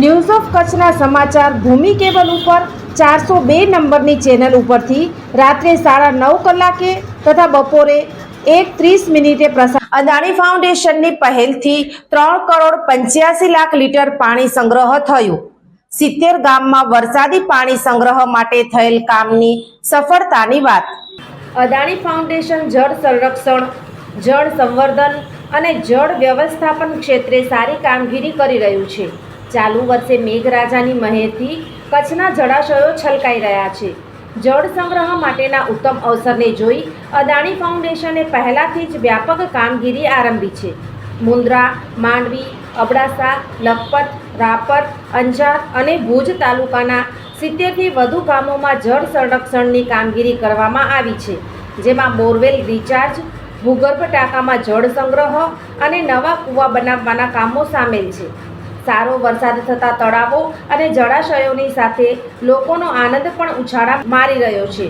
News of કચ્છના સમાચાર ભૂમિ cable ઉપર ચારસો બે નંબરની ચેનલ ઉપરથી રાત્રે સાડા નવ કલાકે તથા બપોરે એક ત્રીસ મિનિટે પ્રસાર અદાણી ફાઉન્ડેશનની પહેલથી ત્રણ કરોડ પંચ્યાસી લાખ લીટર પાણી સંગ્રહ થયું. સિત્તેર ગામમાં વરસાદી પાણી સંગ્રહ માટે થયેલ કામની સફળતાની વાત. અદાણી ફાઉન્ડેશન જળ સંરક્ષણ, જળ સંવર્ધન અને જળ વ્યવસ્થાપન ક્ષેત્રે સારી કામગીરી કરી રહ્યું છે. ચાલુ વર્ષે મેઘરાજાની મહેરથી કચ્છના જળાશયો છલકાઈ રહ્યા છે. જળ સંગ્રહ માટેના ઉત્તમ અવસરને જોઈ અદાણી ફાઉન્ડેશને પહેલાથી જ વ્યાપક કામગીરી આરંભી છે. મુન્દ્રા માંડવી, અબડાસા, લખપત, રાપર, અંજાર અને ભુજ તાલુકાના સિત્તેરથી વધુ ગામોમાં જળ સંરક્ષણની કામગીરી કરવામાં આવી છે. જેમાં બોરવેલ રિચાર્જ, ભૂગર્ભ ટાંકામાં જળ સંગ્રહ અને નવા કૂવા બનાવવાના કામો સામેલ છે. સારો વરસાદ થતાં તળાવો અને જળાશયોની સાથે લોકોનો આનંદ પણ ઉછાળા મારી રહ્યો છે.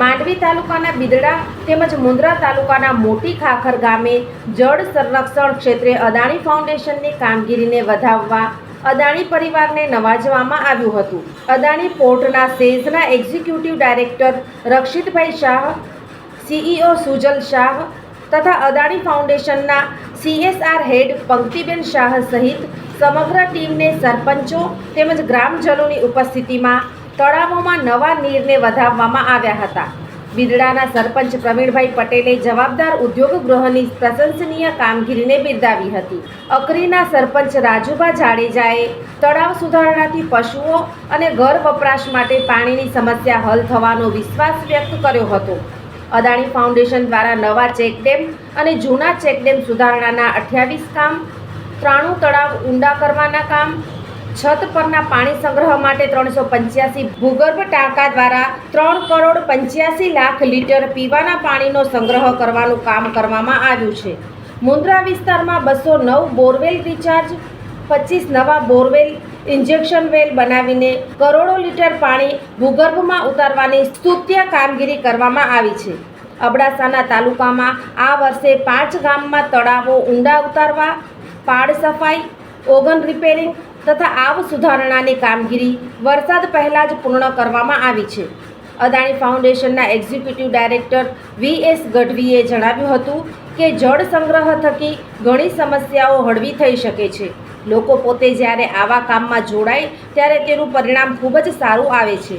માંડવી તાલુકાના બિદડા તેમજ મુન્દ્રા તાલુકાના મોટી ખાખર ગામે જળ સંરક્ષણ ક્ષેત્રે અદાણી ફાઉન્ડેશનની કામગીરીને વધાવવા અદાણી પરિવારને નવાજવામાં આવ્યું હતું. અદાણી પોર્ટના સેઝના executive director Rakshitbhai Shah, CEO Sujal Shah તથા અદાણી ફાઉન્ડેશનના સીએસઆર હેડ પંક્તિબેન શાહ સહિત સમગ્ર ટીમને સરપંચો તેમજ ગ્રામજનોની ઉપસ્થિતિમાં તળાવોમાં નવા નીરને વધાવવામાં આવ્યા હતા. બિદડાના સરપંચ પ્રવીણભાઈ પટેલે જવાબદાર ઉદ્યોગ ગૃહની પ્રશંસનીય કામગીરીને બિરદાવી હતી. અકરીના સરપંચ રાજુભા જાડેજાએ તળાવ સુધારણાથી પશુઓ અને ઘર વપરાશ માટે પાણીની સમસ્યા હલ થવાનો વિશ્વાસ વ્યક્ત કર્યો હતો. અદાણી ફાઉન્ડેશન દ્વારા નવા ચેકડેમ અને જૂના ચેકડેમ સુધારણાના અઠ્યાવીસ કામ ત્રાણું તળાવ ઊંડા કરવાના કામ, છત પરના પાણી સંગ્રહ માટે ત્રણસો પંચ્યાસી ભૂગર્ભ ટાંકા દ્વારા ત્રણ કરોડ પંચ્યાસી લાખ લીટર પીવાના પાણીનો સંગ્રહ કરવાનું કામ કરવામાં આવ્યું છે. મુન્દ્રા વિસ્તારમાં બસો નવ બોરવેલ રિચાર્જ, પચીસ નવા બોરવેલ ઇન્જેક્શન વેલ બનાવીને કરોડો લીટર પાણી ભૂગર્ભમાં ઉતારવાની સ્તુત્ય કામગીરી કરવામાં આવી છે. અબડાસાના તાલુકામાં આ વર્ષે પાંચ ગામમાં તળાવો ઊંડા ઉતારવા પાડ સફાઈ, ઓગન રિપેરિંગ તથા આવ સુધારણાની કામગીરી વરસાદ પહેલાં જ પૂર્ણ કરવામાં આવી છે. અદાણી ફાઉન્ડેશનના એક્ઝિક્યુટિવ ડાયરેક્ટર વી એસ ગઢવીએ જણાવ્યું હતું કે જળ સંગ્રહ થકી ઘણી સમસ્યાઓ હળવી થઈ શકે છે. લોકો પોતે જ્યારે આવા કામમાં જોડાય ત્યારે તેનું પરિણામ ખૂબ જ સારું આવે છે.